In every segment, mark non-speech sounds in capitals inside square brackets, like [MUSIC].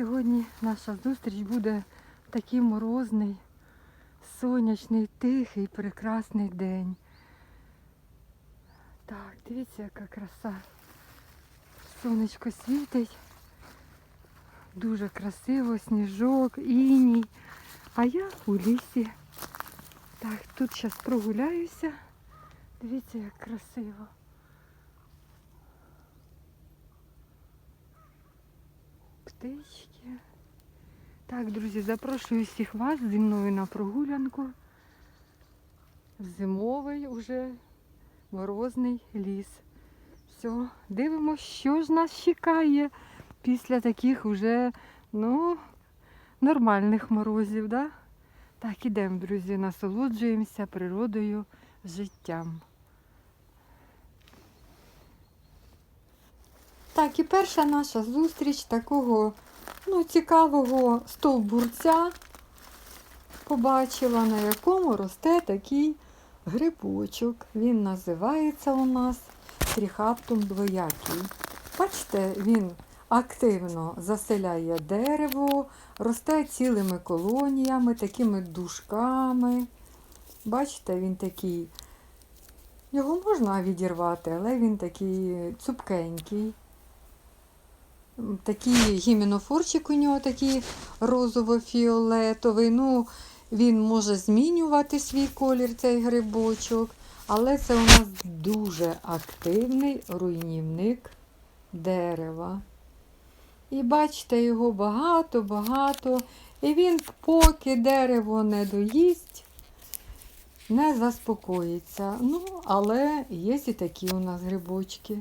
сьогодні наша зустріч буде такий морозний, сонячний, тихий, прекрасний день. Так, дивіться, яка краса. Сонечко світить. Дуже красиво, сніжок, іній. А я у лісі. Так, тут зараз прогуляюся. Дивіться, як красиво. Птички. Так, друзі, запрошую всіх вас зі мною на прогулянку. Зимовий уже морозний ліс. Все, дивимося, що ж нас чекає після таких уже, ну, нормальних морозів, да? Так, ідемо, друзі, насолоджуємося природою, життям. Так, і перша наша зустріч такого ну, цікавого стовбурця побачила, на якому росте такий грибочок. Він називається у нас тріхаптум двоякий. Бачите, він активно заселяє дерево, росте цілими колоніями, такими дужками. Бачите, він такий. Його можна відірвати, але він такий цупкенький. Такий гіменофорчик у нього такий розово-фіолетовий. Ну, він може змінювати свій колір, цей грибочок. Але це у нас дуже активний руйнівник дерева. І бачите, його багато-багато. І він, поки дерево не доїсть, не заспокоїться. Ну, але є і такі у нас грибочки.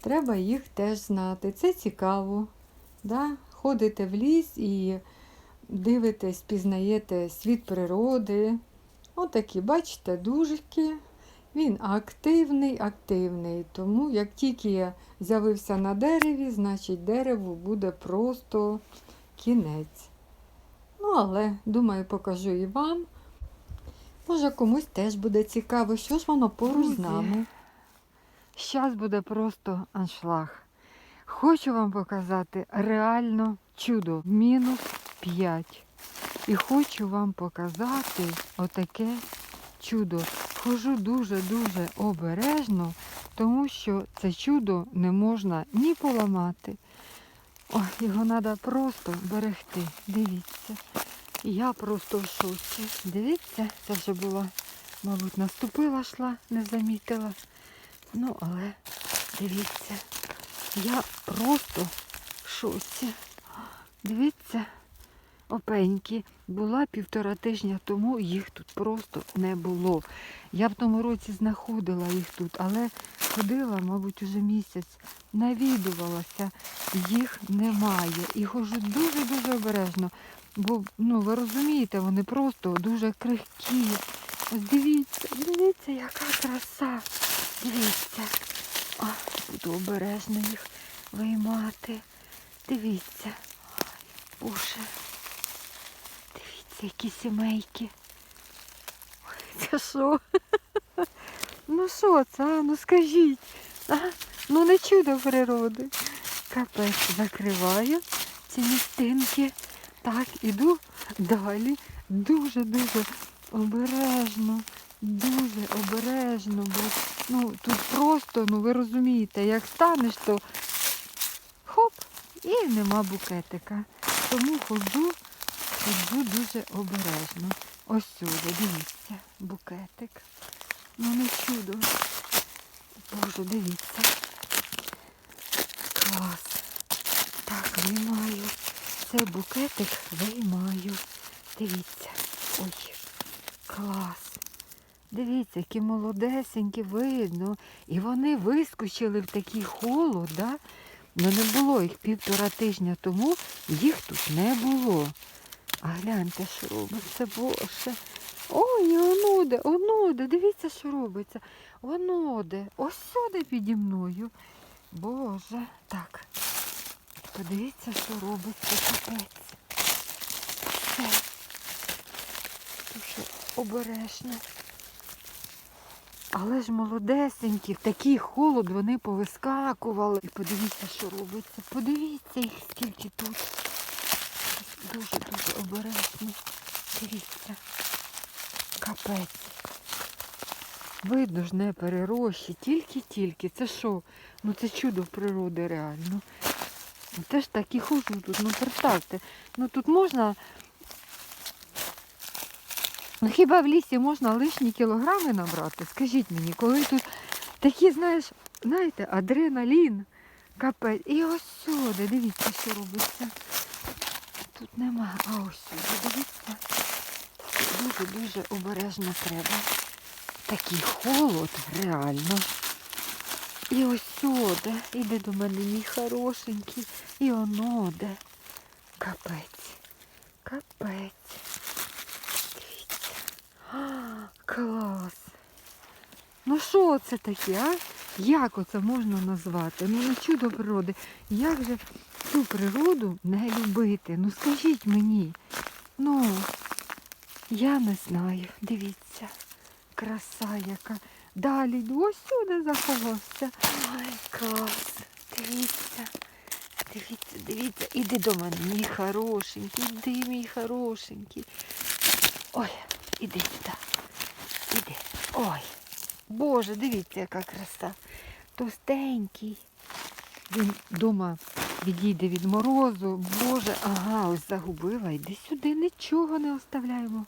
Треба їх теж знати. Це цікаво. Да? Ходите в ліс і дивитесь, пізнаєте світ природи. Отакі, бачите, дужки. Він активний, активний. Тому як тільки з'явився на дереві, значить дереву буде просто кінець. Ну, але, думаю, покажу і вам. Може, комусь теж буде цікаво, що ж воно поруч з нами. Зараз буде просто аншлаг. Хочу вам показати реально чудо. Мінус 5. І хочу вам показати отаке чудо. Хожу дуже-дуже обережно, тому що це чудо не можна ні поламати. Ой, його треба просто берегти. Дивіться. Я просто в шоці. Дивіться, це вже була, мабуть, наступила, йшла, не замітила. Ну, але дивіться, я просто в шоці. Дивіться, опенькі. Була півтора тижня тому, їх тут просто не було. Я в тому році знаходила їх тут, але ходила, мабуть, уже місяць, навідувалася, їх немає. І ходжу дуже-дуже обережно. Бо, ну, ви розумієте, вони просто дуже крихкі. Ось дивіться, дивіться, яка краса. Дивіться. А, буду обережно їх виймати. Дивіться. Ой, Боже. Дивіться, які сімейки. Ой, це що? [LAUGHS] Ну що це? а? Ну скажіть. А? Ну не чудо природи. Капець закриваю ці містинки. Так, іду далі. Дуже-дуже обережно. Дуже обережно, бо ну, тут просто, ну ви розумієте, як станеш, то хоп, і нема букетика. Тому ходжу, ходжу дуже обережно. Ось сюди, дивіться, букетик. Ну не чудо. Боже, дивіться. Клас. Так, виймаю. Цей букетик виймаю. Дивіться. Ой, клас. Дивіться, які молодесенькі видно. І вони вискочили в такий холод, да? Ну не було їх півтора тижня тому, їх тут не було. А гляньте, що робиться, боже. Ой, онуде, онуде, дивіться, що робиться. Онуде, ось сюди піді мною. Боже, так. Подивіться, що робиться капець. Дуже обережно. Але ж молодесенькі, такий холод вони повискакували. І подивіться, що робиться. Подивіться їх, скільки тут. Дуже-дуже обережно. Дивіться. Капець. Видно ж не перерощі, тільки-тільки. Це що? Ну це чудо природи реально. Теж так і хожу тут, ну представте. Ну тут можна. Ну хіба в лісі можна лишні кілограми набрати? Скажіть мені, коли тут такі, знаєш, знаєте, адреналін, капець. І ось сюди, дивіться, що робиться. Тут нема, а ось сюди, дивіться. Дуже-дуже обережно треба. Такий холод, реально. І ось сюди. Іди до мене, мій хорошенький. І оно де. Капець. Капець. Дивіться. А, клас. Ну що це таке, а? Як оце можна назвати? Ну не чудо природи. Як же цю природу не любити? Ну скажіть мені. Ну, я не знаю. Дивіться. Краса яка. Далі ось сюди заховався. Ой, клас. Дивіться. Дивіться, дивіться. Іди до мене, мій хорошенький. Іди, мій хорошенький. Ой, іди сюди. Іди. Ой. Боже, дивіться, яка краса. Товстенький. Він вдома відійде від морозу. Боже, ага, ось загубила. Іди сюди, нічого не оставляємо.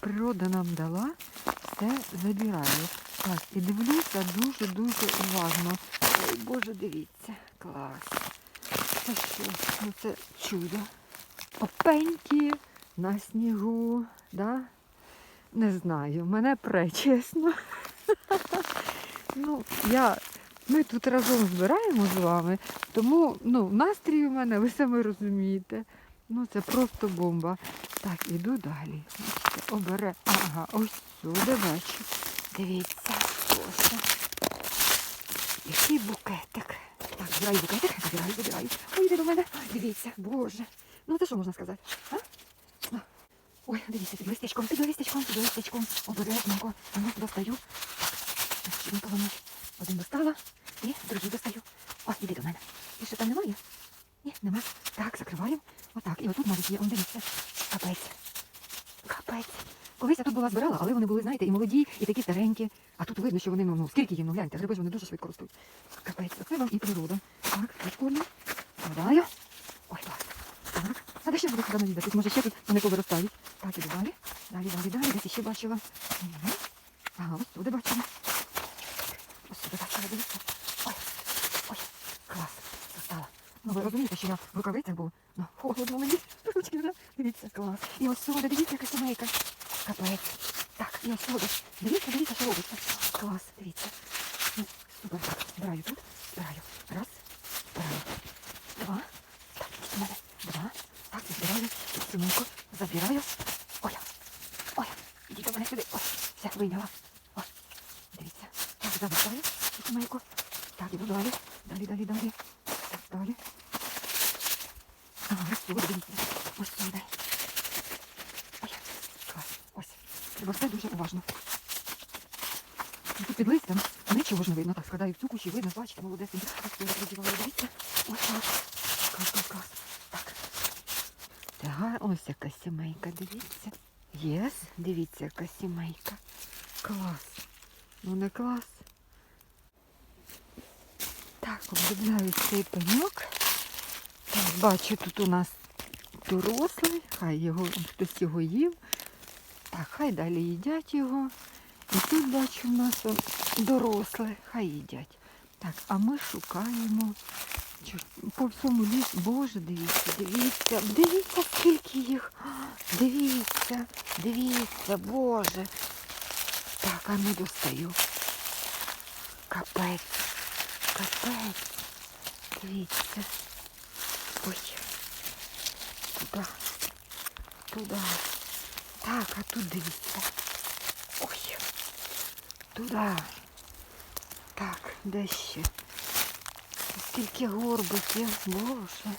Природа нам дала, все забирає. Так, і дивлюся дуже-дуже уважно. Ой, Боже, дивіться, клас. Це що? Ну це чудо. Опенькі на снігу, да? Не знаю, мене пре, чесно. Ну, я, ми тут разом збираємо з вами, тому ну, настрій у мене, ви самі розумієте. Ну, це просто бомба. Так, іду далі. Обере. Ага, ось сюди бачу. Дивіться, Боже. Який букетик. Так, збираю букетик, забираю, забираю. Ой, йди до мене. Дивіться, Боже. Ну це що можна сказати? А? Ой, дивіться, під листячком, під листячком, під листячком. Обережненько. Ну, достаю. Так, щоб не один достала. І другий достаю. О, іди до мене. І що там немає? Ні, нема. Так, закриваємо. Отак. І отут навіть є. Он дивіться. Капець. Капець. Колись я тут була збирала, але вони були, знаєте, і молоді, і такі старенькі. А тут видно, що вони, ну, ну скільки їм, ну гляньте, гриби ж вони дуже швидко ростуть. Капець, оце вам і природа. Так, прикольно. Складаю. Ой, клас. Так. А де ще буде сюди навідатись? Може ще тут вони повиростають. Так, іду далі. Далі, далі, далі. Десь ще бачила. Мгм. Ага, ось сюди бачила. Ось бачила, дивіться. Ой, ой, клас. Достала. Ну, ви розумієте, що я в рукавицях був. Ну, холодно мені. Ручки вже. Дивіться, клас. І ось сюди, дивіться, яка сімейка. Капець. Так, і ось. Дивіться, дивіться, що робиться. Клас, дивіться. Ну, супер. Збираю тут. Збираю. Раз. Збираю. Два. Так, мене. Два. Так, збираю. Сімейку. Забираю. Ой. Ой. Ідіть до мене сюди. Ой. Все, вийняла. Ой. Дивіться. Так, забираю. Цю сімейку. Так, іду далі. Далі, далі, далі. Так, далі. Ага, ось сюди, дивіться. Ось сюди. Ой, клас. Ось. Треба все дуже уважно. Тут під листям нічого ж не видно. Так, складаю в цю кучу, видно, бачите, молодесенькі. Ось сюди придівала, дивіться. Ось так. Клас, клас, клас. Так. Так, ось яка сімейка, дивіться. Єс, дивіться, яка сімейка. Клас. Ну не клас. Так, обдивляю цей пеньок. Так, бачу, тут у нас дорослий, хай його хтось його їв. Так, хай далі їдять його. І тут бачу у нас доросле, хай їдять. Так, а ми шукаємо по всьому лісу. Боже, дивіться, дивіться, дивіться, скільки їх. Дивіться, дивіться, Боже. Так, а не достаю. Капець. Капець. Дивіться. Ой. Туди. Туди. Так, а тут дивіться. Ой. Туди. Так, де ще? Скільки горбиків, боже.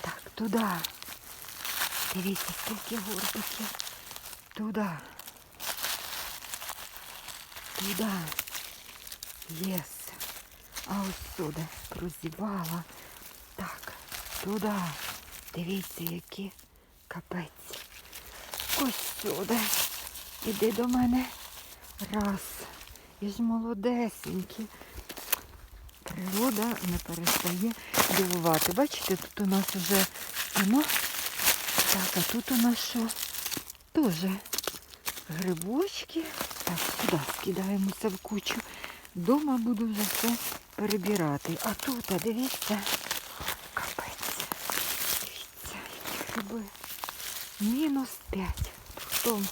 Так, туди. Дивіться, скільки горбиків. Туди. Туди. Єс. А ось сюди прозівала. Так, туди. Дивіться, які капець. Ось сюди. Іди до мене. Раз. І ж молодесенькі. Природа не перестає дивувати. Бачите, тут у нас вже воно. Так, а тут у нас що? Теж грибочки. Так, сюди скидаємося в кучу. Дома буду вже все перебирати. А тут, а дивіться, капець. Дивіться, які гриби. Мінус 5. Потім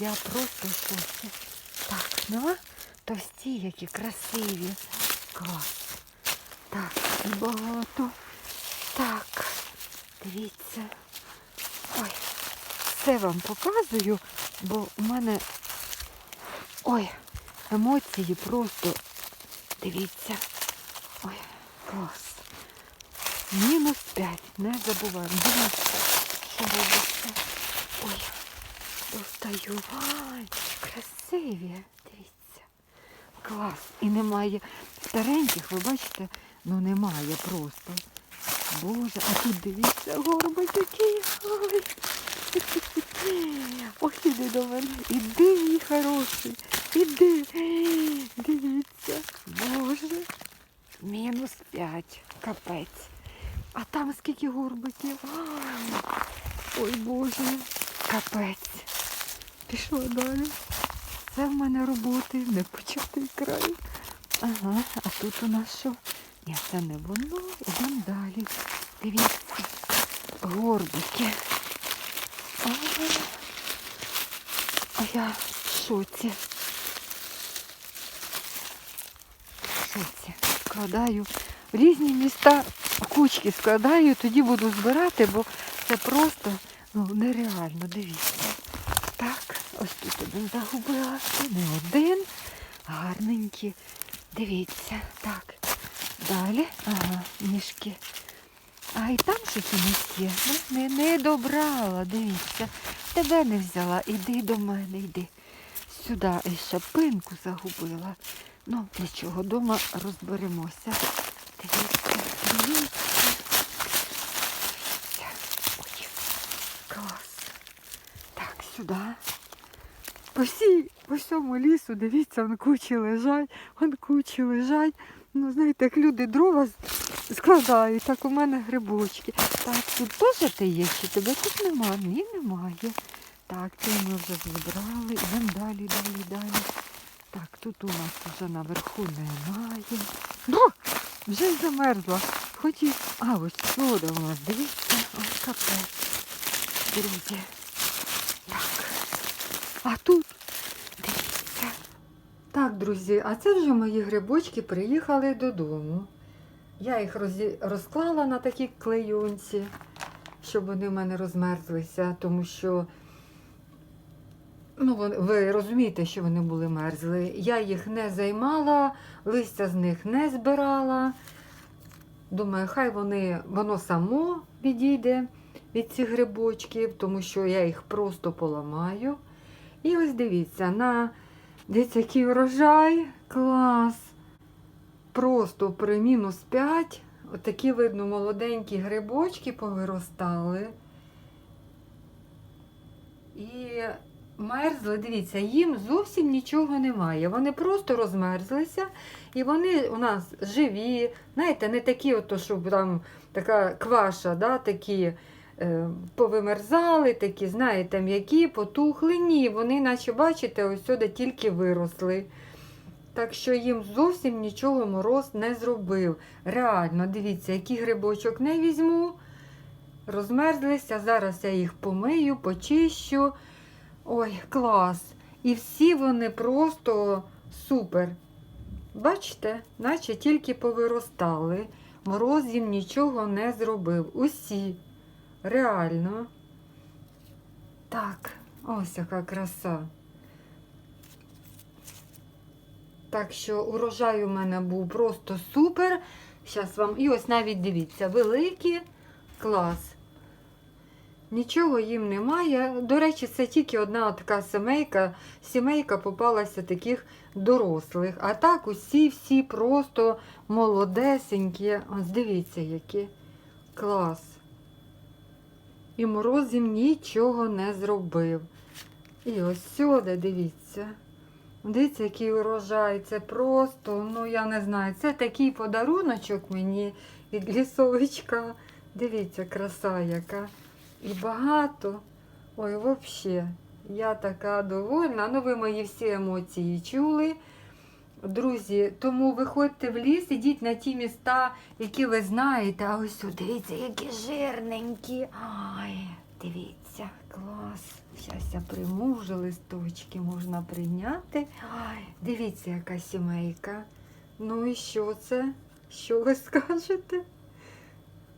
я просто шоці. Так, ну, товсті, які красиві. Клас. Так, і багато. Так, дивіться. Ой, все вам показую, бо у мене ой, емоції просто. Дивіться. Ой, клас. Мінус 5. Не забуваємо. Що робиться. Ой, достаю. Ай, красиві. Дивіться. Клас. І немає стареньких, ви бачите, ну немає просто. Боже, а тут дивіться, горбик. Ой. [LAUGHS] Ой, іди до мене. Іди, мій хороший. Іди. Дивіться. Боже. Мінус п'ять. Капець. А там скільки горбиків. Ой, Боже. Капець. Пішла далі. Це в мене роботи, не початий край. Ага, а тут у нас що? Ні, це не воно. Йдемо далі. Дивіться. Горбики. Ага. А я в шоці. В шоці. Складаю в різні міста кучки складаю, тоді буду збирати, бо це просто ну, нереально. Дивіться. Так, ось тут один загубила. Не один. Гарненькі. Дивіться. Так. Далі. Ага, ніжки. А і там щось у. Ну, Не, не добрала, дивіться. Тебе не взяла. Іди до мене, йди. Сюди і шапинку загубила. Ну, нічого, дома розберемося. Дивіться, дивіться. Ой, клас. Так, сюди. По всій, по всьому лісу, дивіться, вон кучі лежать, вон кучі лежать. Ну, знаєте, як люди дрова складають, так у мене грибочки. Так, тут теж ти є, чи тебе тут нема? Ні, немає. Так, це ми вже зібрали. Йдемо далі, далі, далі. Так, тут у нас вже наверху немає. Ну, вже замерзла. Хоч і... А, ось сода у нас, дивіться, ось капець. Друзі. Так. А тут, дивіться. Так, друзі, а це вже мої грибочки приїхали додому. Я їх розі- розклала на такій клейонці, щоб вони в мене розмерзлися, тому що, ну, ви розумієте, що вони були мерзли. Я їх не займала, листя з них не збирала. Думаю, хай вони, воно само відійде від цих грибочків, тому що я їх просто поламаю. І ось дивіться, на дивіться, який урожай. Клас. Просто при мінус 5. Отакі, видно, молоденькі грибочки повиростали. І мерзли, дивіться, їм зовсім нічого немає. Вони просто розмерзлися, і вони у нас живі. Знаєте, не такі, ото, щоб там така кваша, да, такі е, повимерзали, такі, знаєте, м'які, потухли. Ні, вони, наче бачите, ось сюди тільки виросли. Так що їм зовсім нічого мороз не зробив. Реально, дивіться, який грибочок не візьму. Розмерзлися. Зараз я їх помию, почищу. Ой, клас. І всі вони просто супер. Бачите, наче тільки повиростали. Мороз їм нічого не зробив. Усі. Реально. Так, ось яка краса. Так що урожай у мене був просто супер. Зараз вам. І ось навіть дивіться, великі клас. Нічого їм немає. До речі, це тільки одна така сімейка, сімейка попалася таких дорослих. А так усі всі просто молодесенькі. Ось дивіться, які клас. І мороз їм нічого не зробив. І ось сюди, дивіться. Дивіться, який урожай. Це просто, ну я не знаю, це такий подаруночок мені від лісовичка. Дивіться, краса яка. І багато. Ой, взагалі, я така довольна. Ну, ви мої всі емоції чули. Друзі, тому виходьте в ліс, ідіть на ті міста, які ви знаєте. А ось сюди, дивіться, які жирненькі. Ай, дивіться, клас. Зараз я приму вже листочки можна прийняти. Ай, дивіться, яка сімейка. Ну і що це? Що ви скажете?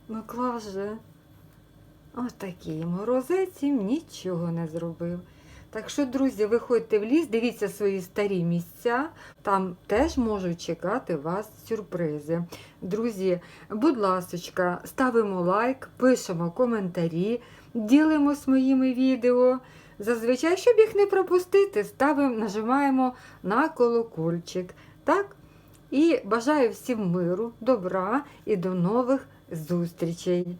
Ну, клас же. Ось такий морозець їм нічого не зробив. Так що, друзі, виходьте в ліс, дивіться свої старі місця, там теж можуть чекати вас сюрпризи. Друзі, будь ласочка, ставимо лайк, пишемо коментарі, ділимось моїми відео. Зазвичай, щоб їх не пропустити, ставимо, нажимаємо на колокольчик. Так? І бажаю всім миру, добра і до нових зустрічей.